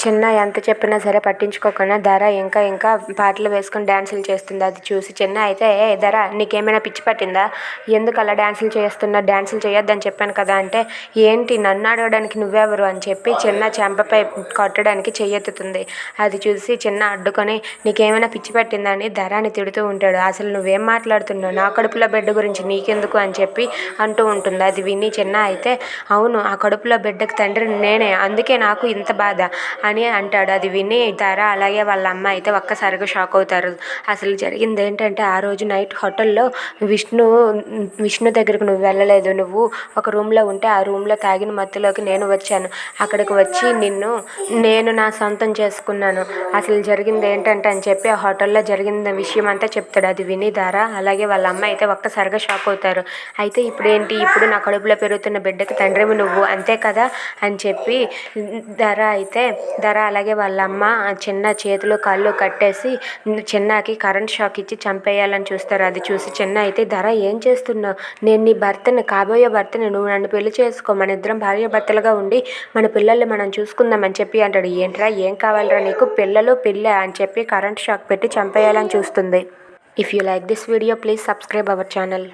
చిన్న ఎంత చెప్పినా సరే పట్టించుకోకుండా ధర ఇంకా ఇంకా పాటలు వేసుకొని డ్యాన్సులు చేస్తుంది. అది చూసి చిన్న అయితే ఏ ధర నీకేమైనా పిచ్చి పట్టిందా? ఎందుకు అలా డ్యాన్సులు చేస్తున్నా? డ్యాన్సులు చేయొద్దని చెప్పాను కదా అంటే ఏంటి నన్ను అడగడానికి నువ్వెవరు? అని చెప్పి చిన్న చెంపపై కొట్టడానికి చెయ్యెత్తుతుంది. అది చూసి చిన్న అడ్డుకొని నీకేమైనా పిచ్చి పట్టిందా? అని ధరాని తిడుతూ ఉంటాడు. అసలు నువ్వేం మాట్లాడుతున్నావు? నా కడుపులో బిడ్డ గురించి నీకెందుకు? అని చెప్పి అంటూ ఉంటుంది. అది విని చిన్న అయితే అవును ఆ కడుపులో బిడ్డకి తండ్రి నేనే అందుకే నాకు ఇంత బాధ. అని అంటాడు. అది విని ధర అలాగే వాళ్ళ అమ్మ అయితే ఒక్కసారిగా షాక్ అవుతారు. అసలు జరిగింది ఏంటంటే ఆ రోజు నైట్ హోటల్లో విష్ణు విష్ణు దగ్గరకు నువ్వు వెళ్ళలేదు. నువ్వు ఒక రూమ్లో ఉంటే ఆ రూమ్లో తాగిన మత్తులోకి నేను వచ్చాను. అక్కడికి వచ్చి నిన్ను నేను నా సొంతం చేసుకున్నాను. అసలు జరిగింది ఏంటంటే అని చెప్పి ఆ హోటల్లో జరిగిన విషయం అంతా చెప్తాడు. అది విని ధర అలాగే వాళ్ళ అమ్మ అయితే ఒక్కసారిగా షాక్ అవుతారు. అయితే ఇప్పుడు ఏంటి ఇప్పుడు నా కడుపులో పెరుగుతున్న బిడ్డకి తండ్రివి నువ్వు అంతే కదా? అని చెప్పి ధర అయితే ధర అలాగే వాళ్ళ అమ్మ చిన్న చేతులు కాళ్ళు కట్టేసి చిన్నకి కరెంట్ షాక్ ఇచ్చి చంపేయాలని చూస్తారు. అది చూసి చిన్న అయితే ధర ఏం చేస్తున్నావు? నేను నీ భర్తని కాబోయే భర్తని నువ్వు నన్ను పెళ్ళి చేసుకో. మన ఇద్దరం భార్య భర్తలుగా ఉండి మన పిల్లల్ని మనం చూసుకుందామని చెప్పి అంటాడు. ఏంట్రా ఏం కావాలరా నీకు? పిల్లలు పిల్ల అని చెప్పి కరెంట్ షాక్ పెట్టి చంపేయాలని చూస్తుంది. If you like this video please subscribe our channel